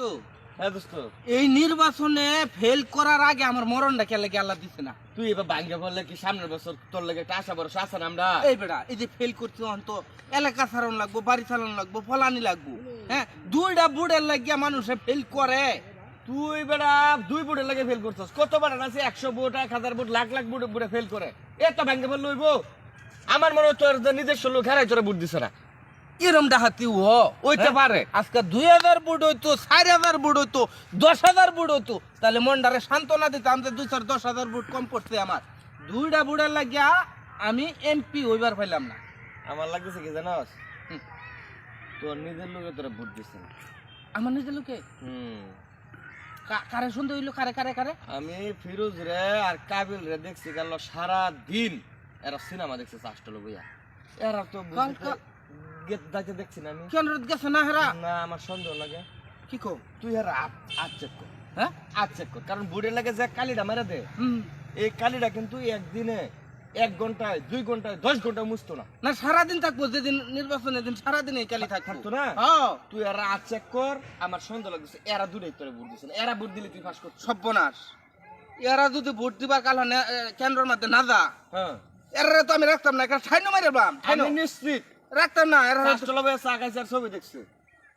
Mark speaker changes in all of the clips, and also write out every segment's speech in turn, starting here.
Speaker 1: তো
Speaker 2: হ্যাঁ দোস্ত।
Speaker 1: এই নির্বাচনে ফেল করার আগে আমার মরণটা কে লাগে আল্লাহ দিছে না?
Speaker 2: তুই এবার ভাঙ্গে বললে কি সামনের বছর তোর লেগে একটা আশা ভরসা আছে না আমরা?
Speaker 1: এই বেটা এই যে ফেল করছি অন্ত এলাকা ছাড়ানো লাগবো বাড়ি লাগবো ফলানি লাগবো হ্যাঁ? দুইটা বুড়ের লাগিয়া মানুষে ফেল করে।
Speaker 2: তুই বেড়া দুই বুড়ে লেগে ফেল করছস। কত বার আছে? একশো বুট এক হাজার বুট লাখ লাখ বুট বুড়ে ফেল করে এত ভাঙ্গে বললে আমার মনে হয় তোর নিজস্ব লোক হারাই তোরা বুট দিছে না।
Speaker 1: এরম ডাহাতি ও?
Speaker 2: ওইতে পারে।
Speaker 1: আজকে দুই হাজার বুট হইতো চার হাজার বুট হইতো দশ হাজার বুট হইতো। তাহলে মনটারে সান্ত্বনা দিতাম যে দুই চার দশ হাজার বুট কম পড়ছে আমার। দুইটা বুড়ের লাগিয়া আমি এমপি হইবার পাইলাম না।
Speaker 2: আমার লাগতেছে কি জানাস। তোর নিজের লোকে তোরা বুট দিছে।
Speaker 1: আমার নিজের লোকে?
Speaker 2: হুম।
Speaker 1: কারে শুনতে হইল? কারে কারে কারে?
Speaker 2: আমি ফিরোজ রে আর কাবিল রে দেখছি গেল সারা দিন এরা সিনেমা দেখছে চাষটা বইয়া এরা তো দাইতে দেখছি না আমি।
Speaker 1: কেন রোদ গেছে না হেরা?
Speaker 2: না আমার সন্দেহ লাগে।
Speaker 1: কি কো
Speaker 2: তুই আর আজ চেক কর।
Speaker 1: হ্যাঁ?
Speaker 2: আজ চেক কর কারণ বুড়ে লাগে যে কালিটা মেরে দে। এই কালিটা কিন্তু একদিনে এক ঘন্টায় দুই ঘন্টায় দশ ঘন্টায় মুছতো না।
Speaker 1: না সারাদিন থাকব যেদিন নির্বাচনের দিন সারাদিন এই কালি থাকতো
Speaker 2: না? তুই আর আজ চেক কর আমার সন্দেহ লাগছে এরা দূরে তোরে বুট দিছে। এরা বুট দিলে তুই ফাঁস করছিস
Speaker 1: সর্বনাশ। এরা যদি ভোট দিবার কাল কেন্দ্রের মধ্যে না যা
Speaker 2: হ্যাঁ।
Speaker 1: এরা তো আমি রাখতাম না একটা ঠাইনো মারে বাম ঠাইনো।
Speaker 2: আমি নিশ্চিত।
Speaker 1: রাখতাম না এরা
Speaker 2: রাষ্ট্র চা ছবি দেখছে।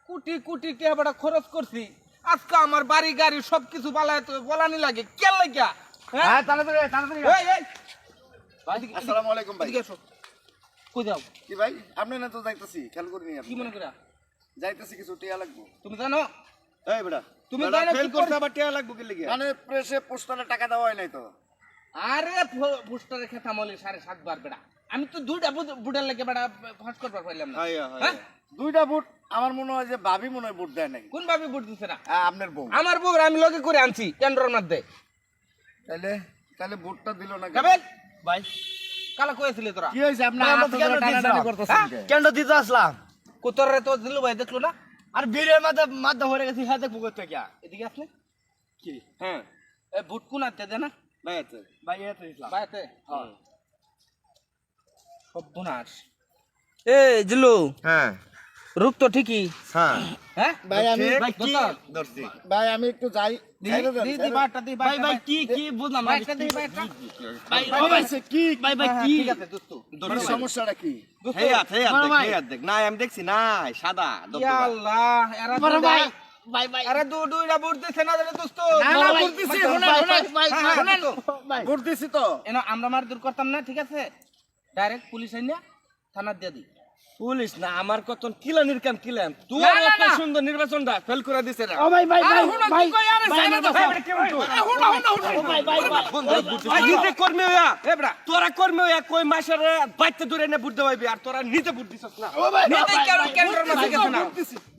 Speaker 1: কোটি কোটি টাকা খরচ করছি। আজকে আমার বাড়ি গাড়ি সবকিছু পালায় তো বলানি লাগে। কেন লাগিয়া হ্যাঁ?
Speaker 2: তাড়াতাড়ি তাড়াতাড়ি
Speaker 1: এই, এই। এদিকে-
Speaker 3: আসসালামু আলাইকুম ভাই।
Speaker 1: এদিকে কই যাও?
Speaker 3: কি ভাই আপনি না তো যাইতেছি খেয়াল আপনি
Speaker 1: মনে করা
Speaker 3: যাইতেছি কিছু টিয়া লাগবো।
Speaker 1: তুমি জানো?
Speaker 3: এই বেটা
Speaker 1: তুমি জানো
Speaker 2: ফেল করতে আবার টিয়া লাগবো কি লিগে?
Speaker 3: মানে প্রেসে পোস্টারে টাকা দেওয়া হয় নাই তো।
Speaker 1: আরে পোস্টারে খেতা মলে সাড়ে সাতবার বেড়া আমি তো দুইটা বুট- বুটের লাগে বেড়া ফাঁস করবার পাইলাম না।
Speaker 2: হাইয়া, হাইয়া।
Speaker 1: হ্যাঁ?
Speaker 3: দুইটা বুট আমার মনে হয় যে ভাবি মনে হয় বুট দেয় নাই।
Speaker 1: কোন ভাবে বুট দিছে না?
Speaker 3: আপনার বউ।
Speaker 1: আমার বউ আমি লগে করে আনছি কেন্দ্রের মধ্যে।
Speaker 3: তাহলে তাহলে বুটটা দিল না কেন?
Speaker 2: ভাই।
Speaker 1: কালা কয়েছিলি তোরা?
Speaker 3: কি
Speaker 2: ভাই,
Speaker 3: হাত
Speaker 2: আমাকে কেন
Speaker 3: টানাটানি
Speaker 2: দিছ?
Speaker 3: করতেছেন
Speaker 1: হ্যাঁ?
Speaker 2: কেন দিতে আসলাম?
Speaker 1: কোতরে তো দিলু ভাই দেখল না?
Speaker 2: আর বীরের মাথা মাথা ভরে গেছি হ্যাঁ দেখব করতে কি
Speaker 1: এদিকে আসলে?
Speaker 2: কি? হ্যাঁ।
Speaker 1: এ বুট কোন আনতে দে না?
Speaker 2: ভাই আছে ভাই এতে ভাই
Speaker 1: বাইতে
Speaker 2: হ্যাঁ।
Speaker 1: সর্বনাশ এ জিলু
Speaker 3: হ্যাঁ
Speaker 1: রূপ তো ঠিকই
Speaker 3: হ্যাঁ
Speaker 1: হ্যাঁ
Speaker 3: ভাই আমি
Speaker 2: ভাই
Speaker 3: ভাই আমি একটু যাই
Speaker 2: ভাই ভাই কি কি বুঝলাম ভাই
Speaker 3: ভাই, কি
Speaker 2: ভাই ভাই
Speaker 1: হ্যাঁ,
Speaker 2: কি
Speaker 3: মানে সমস্যাটা কি
Speaker 2: না দেখছি সাদা
Speaker 1: আল্লাহ
Speaker 3: ভাই,
Speaker 1: ভাই ভাই দু দুইটা বুট দিছে না দোস্ত
Speaker 3: না, না, বুট দিছি,
Speaker 1: ভাই, হ্যাঁ,
Speaker 3: বুট দিছি তো
Speaker 1: এনো আমরা মার দূর করতাম না ঠিক আছে ডাইরেক্ট পুলিশ আইনা থানা দিয়ে দিই।
Speaker 2: পুলিশ না আমার কত কিলানির কাম কিলাম। তুই
Speaker 1: না, না,
Speaker 2: এত
Speaker 1: না।
Speaker 2: সুন্দর নির্বাচনটা ফেল করে দিছে না
Speaker 3: ভাই ভাই
Speaker 2: ভাই, ভাই? ভাই, নিজে কর্মী হইয়া,
Speaker 1: এ বড়া
Speaker 2: তোরা কর্মী হইয়া কই মাসের বাইতে দূরে এনে বুট দেওয়াইবি আর তোরা নিজে বুট দিছস না?
Speaker 1: নিতে কেন কেন্দ্রের মধ্যে গেছে না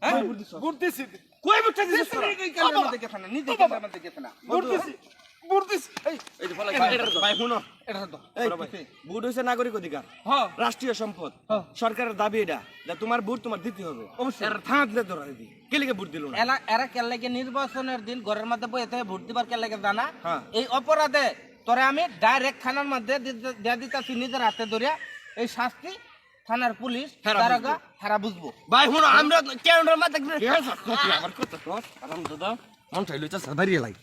Speaker 1: হ্যাঁ?
Speaker 3: বুট দিছি।
Speaker 2: কই বুটটা দিছস
Speaker 1: কেন্দ্রের মধ্যে গেছে না নিতে কেন্দ্রের মধ্যে গেছে না
Speaker 3: বুট দিছি বুট দিছি। এই
Speaker 2: এই ভাই, ভাই শুনো। বুট হইছে নাগরিক অধিকার রাষ্ট্রীয় সম্পদ। সরকারের দাবি এটা যে তোমার তোমার দিতে হবে। দিল না?
Speaker 1: এরা কেন লাগে নির্বাচনের দিন ঘরের মধ্যে থেকে ভোট দিবার কেন লাগে জানা?
Speaker 2: হ্যাঁ।
Speaker 1: এই অপরাধে তোরে আমি ডাইরেক্ট থানার মধ্যে দিয়ে দিতেছি নিজের হাতে ধরিয়া এই শাস্তি থানার পুলিশ
Speaker 2: হেরা
Speaker 1: দারোগা হেরা বুঝব।
Speaker 2: ভাই আমরা কেন মাথা আমার কথা মন চাইলো চাষ বাড়িয়ে লাই।